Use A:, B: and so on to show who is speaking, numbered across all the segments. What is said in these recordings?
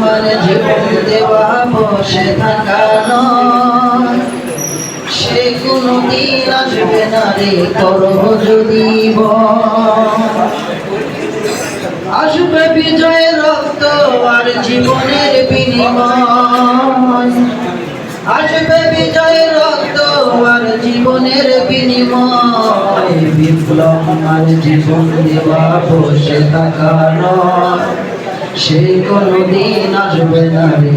A: মানে জীবন দেওয়া বসে থাকা সে কোনো দিন আসবে না রে করো যদি। আসবে বিজয়ের রক্ত আর জীবনের বিনিময়। আসবে বিজয়ের রক্ত আর জীবনের বিনিময়। বিপ্লব আর জীবন দেওয়া বসে থাকা নয়। সে কোনো দিন আসবে না রে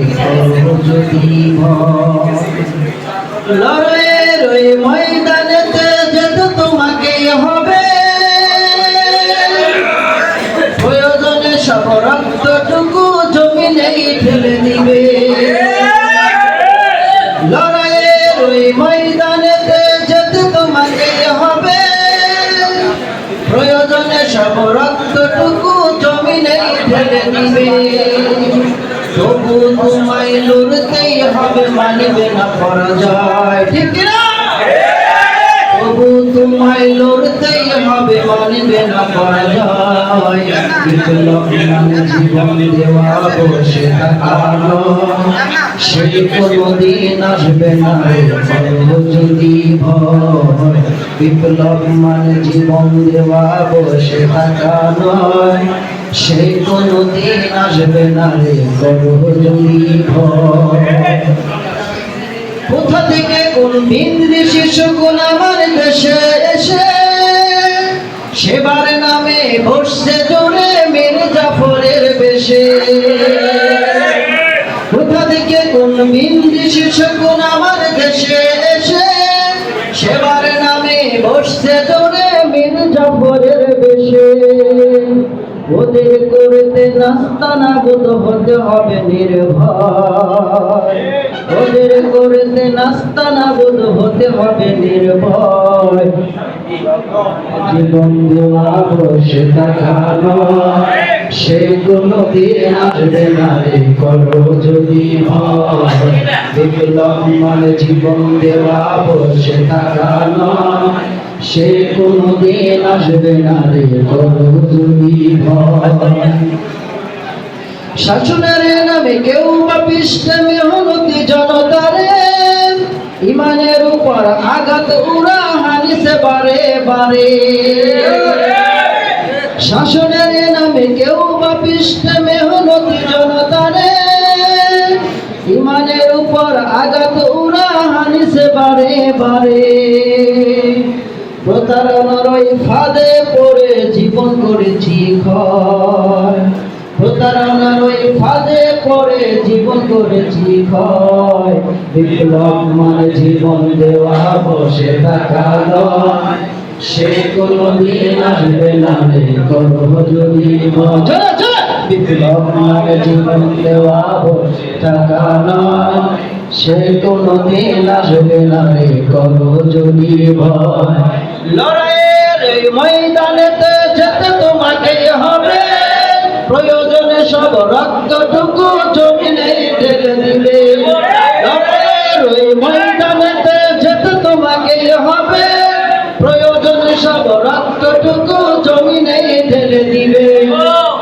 A: যদি ময়দানেতে যেতে তোমাকে হবে। প্রয়োজনে সব রক্তটুকু জমিনেই ঠেলে দিবে। লড়াইয়ের ওই ময়দানেতে যেতে তোমাকে হবে। প্রয়োজনে সব রক্তটুকু ঠেলে তবু তোমায় লড়তেই হবে মানিবে না পরাজয় ঠিক না তবু তোমায় লড়তেই হবে মানবে না পরাজয় বিপ্লব মানে জীবন কোনদিন আসবে না যদি বিপ্লব মানে জীবন দেওয়া বসে থাকা নয় সেই কোনদিন আসবে না রে কোথা থেকে কোন বিন্দি শিশুগুণ আমার দেশে এসে? সেবার নামে বসছে জোরে মের জাফরের বেশে। কোথা থেকে কোন বিন্দি শিশুগুণ আমার দেশে এসে? সেবার নামে বসছে জোরে মের জাফরের বেশে। ওদের করতে নাস্তানা গত হতে হবে নির্ভয়। ওদের করতে নাস্তানা গত হতে হবে নির্ভয়। জীবন দেওয়া বসে দেখানো সেগুলো দিয়ে আসবে না রে করো যদি মানে জীবন দেওয়া বসে থাকানো সে কোনো দিন আসবে না রে করো ভয়। শাসনের নামে কেউ বা পৃষ্ঠে মেহনতি জনতারে। ইমানের উপর আঘাত উড়া হানিছে বারে বারে। শাসনের নামে কেউ বা পৃষ্ঠে মেহনতি জনতারে। ইমানের উপর আঘাত উড়া হানিছে বারে বারে। প্রতারণার ওই ফাঁদে পড়ে জীবন করেছি ক্ষয় প্রতারণার ওই ফাঁদে পড়ে জীবন করেছি ক্ষয় বিপ্লব মানে জীবন দেওয়া, বসে থাকা নয় সে কোনো আসবে না রে করো যদি ভয়। জোরে, জোরে! বিপ্লব মানে জীবন দেওয়া থাকা নয় সে কোনো আসবে না রে করো যদি ভয় লড়াইয়ের ময়দানেতে যেতে তোমাকে হবে প্রয়োজনে সব রক্তটুকু জমিনে ঢেলে দিলে লড়াইয়ের ময়দানেতে যেতে তোমাকে রক্তটুকু জমিনে ঢেলে দিবে?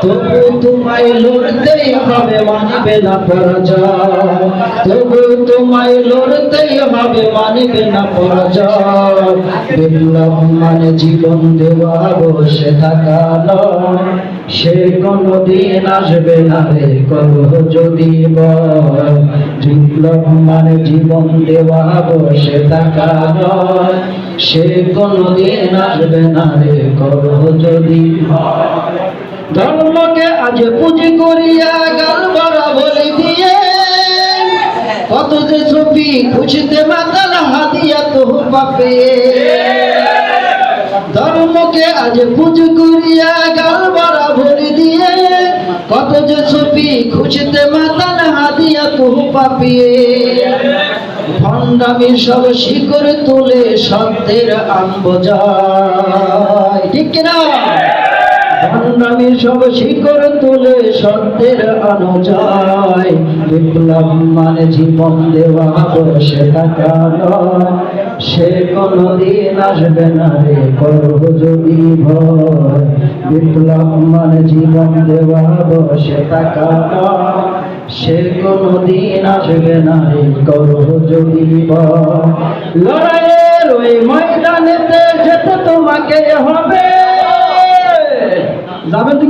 A: তবু তোমায় লড়তেই হবে মানবে না পরাজয়। তবু তোমায় লড়তেই হবে মানবে না পরাজয়। বিপ্লব মানে জীবন দেওয়া বসে থাকা সে কোনো দিন আসবে না রে, করো যদি বিপ্লব মানে জীবন দেওয়া বসে থাকা সে কোনো দিন আসবে না রে, করো যদি ধর্মকে আজ পুঁজি করিয়া গাল ভরা বলি দিয়ে। কত যে ছবি খুশিতে মাতাল হাদিয়া তো পাপে। ধর্মকে আজ পুঁজি করিয়া গাল ভরা ভরি দিয়ে। কত যে ছবি খুশিতে মাতাল হাদিয়া তো পাপিয়ে ভণ্ডামি সব শিকড় তুলে সত্যের আম্ব যায় ঠিক কিনা? ভণ্ডামি সব শিকড় তুলে সত্যের আনো যায় বিপ্লব মানে জীবন দেওয়া, বসে থাকা সে কোনো দিন আসবে না রে করো যদি ভয়। বিপ্লব মানে জীবন দেওয়া, বসে থাকা নয়। কোনো দিন আসবে না রে করো যদি ভয়। লড়াইয়ের ওই ময়দানেতে যেতে তোমাকে হবে যাবেন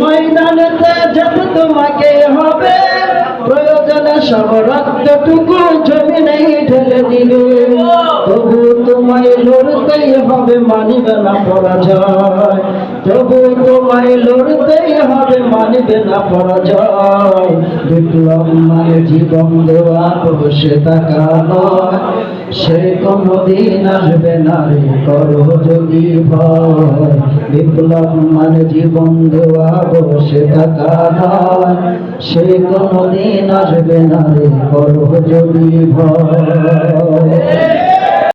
A: ময়দানেতে যেতে তোমাকে হবে, প্রয়োজনে সব রক্তটুকু জমিনেই ঢেলে দিবে। তবু তোমায় লড়তেই হবে, মানিবে না পরাজয়। তবু তোমায় লড়তেই হবে, মানিবে না পরাজয়। বিপ্লব মানে জীবন দেওয়া বসে থাকা নয় সে কোনদিন আসবে না করো যদি ভয়। বিপ্লব মানে জীবন দেওয়া বসে থাকা নয়। সে কোনদিন আসবে না করো যদি ভয়।